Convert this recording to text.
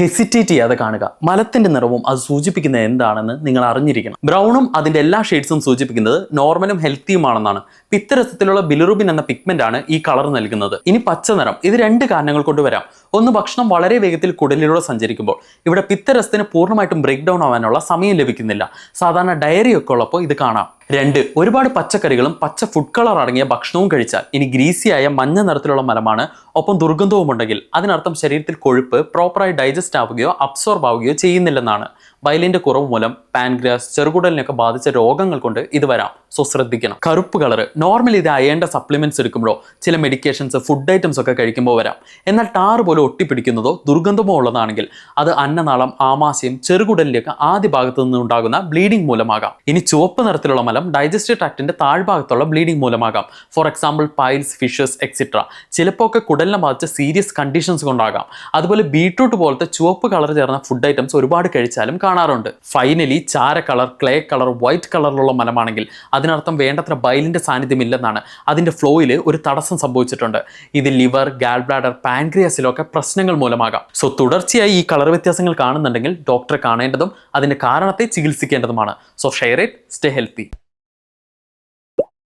Hesitate ചെയ്യാതെ കാണുക. മലത്തിന്റെ നിറവും അത് സൂചിപ്പിക്കുന്നത് എന്താണെന്ന് നിങ്ങൾ അറിഞ്ഞിരിക്കണം. ബ്രൗണും അതിന്റെ എല്ലാ ഷെയ്ഡ്സും സൂചിപ്പിക്കുന്നത് നോർമലും ഹെൽത്തിയുമാണെന്നാണ് പിത്തരസത്തിലുള്ള ബിലുറുബിൻ എന്ന പിഗ്മെന്റ് ആണ് ഈ കളർ നൽകുന്നത്. ഇനി പച്ച നിറം. ഇത് രണ്ട് കാരണങ്ങൾ കൊണ്ട് വരാം. ഒന്ന് ഭക്ഷണം വളരെ വേഗത്തിൽ കുടലിലൂടെ സഞ്ചരിക്കുമ്പോൾ. ഇവിടെ പിത്തരസത്തിന് പൂർണമായിട്ടും ബ്രേക്ക് ഡൗൺ ആവാനുള്ള സമയം ലഭിക്കുന്നില്ല. സാധാരണ ഡയറി ഒക്കെ ഉള്ളപ്പോൾ ഇത് കാണാം. രണ്ട് ഒരുപാട് പച്ചക്കറികളും പച്ച ഫുഡ് കളർ അടങ്ങിയ ഭക്ഷണവും കഴിച്ചാൽ ഇനി ഗ്രീസിയായ മഞ്ഞ നിറത്തിലുള്ള മലമാണ് ഒപ്പം ദുർഗന്ധവും ഉണ്ടെങ്കിൽ അതിനർത്ഥം ശരീരത്തിൽ കൊഴുപ്പ് പ്രോപ്പറായി ഡൈജസ്റ്റ് ആവുകയോ അബ്സോർബ് ആവുകയോ ചെയ്യുന്നില്ലെന്നാണ്. ബയലിന്റെ കുറവ് മൂലം പാൻഗ്രാസ് ചെറുകുടലിനൊക്കെ ബാധിച്ച രോഗങ്ങൾ കൊണ്ട് ഇത് വരാം. സോ ശ്രദ്ധിക്കണം. കറുപ്പ് കളർ നോർമലി ഇത് അയേണ്ട സപ്ലിമെന്റ്സ് എടുക്കുമ്പോഴോ ചില മെഡിക്കേഷൻസ് ഫുഡ് ഐറ്റംസ് ഒക്കെ കഴിക്കുമ്പോൾ വരാം. എന്നാൽ ടാർ പോലെ ഒട്ടിപ്പിടിക്കുന്നതോ ദുർഗന്ധമോ ഉള്ളതാണെങ്കിൽ അത് അന്നനാളം ആമാശയം ചെറുകുടലിലേക്ക് ആദ്യ ഭാഗത്തു നിന്ന് ഉണ്ടാകുന്ന ബ്ലീഡിംഗ് മൂലമാകാം. ഇനി ചുവപ്പ് നിറത്തിലുള്ള മലം ഡൈജസ്റ്റീവ് ട്രാക്റ്റിന്റെ താഴ്ഭാഗത്തുള്ള bleeding മൂലമാകാം. For example piles fissures extra ചിലപ്പോൾ ഒക്കെ കുടലിനെ ബാധിച്ച സീരിയസ് കണ്ടീഷൻസ് കൊണ്ടാകാം. അതുപോലെ ബീട്രൂട്ട് പോലത്തെ ചുവപ്പ് കളർ ചേർന്ന ഫുഡ് ഐറ്റംസ് ഒരുപാട് കഴിച്ചാലും കാണാറുണ്ട്. ഫൈനലി ചാര കളർ ക്ലേ കളർ വൈറ്റ് കളറിലുള്ള മലമാണെങ്കിൽ അതിനർത്ഥം വേണ്ടത്ര ബൈലിന്റെ സാന്നിധ്യം ഇല്ലെന്നാണ് അതിന്റെ ഫ്ലോയിൽ ഒരു തടസ്സം സംഭവിച്ചിട്ടുണ്ട്. ഇത് ലിവർ ഗാൽ ബ്ലാഡർ പാൻക്രിയാസിലൊക്കെ പ്രശ്നങ്ങൾ മൂലമാകാം. സോ തുടർച്ചയായി ഈ കളർ വ്യത്യാസങ്ങൾ കാണുന്നുണ്ടെങ്കിൽ ഡോക്ടറെ കാണേണ്ടതും അതിന്റെ കാരണത്തെ ചികിത്സിക്കേണ്ടതുമാണ്. So share it stay healthy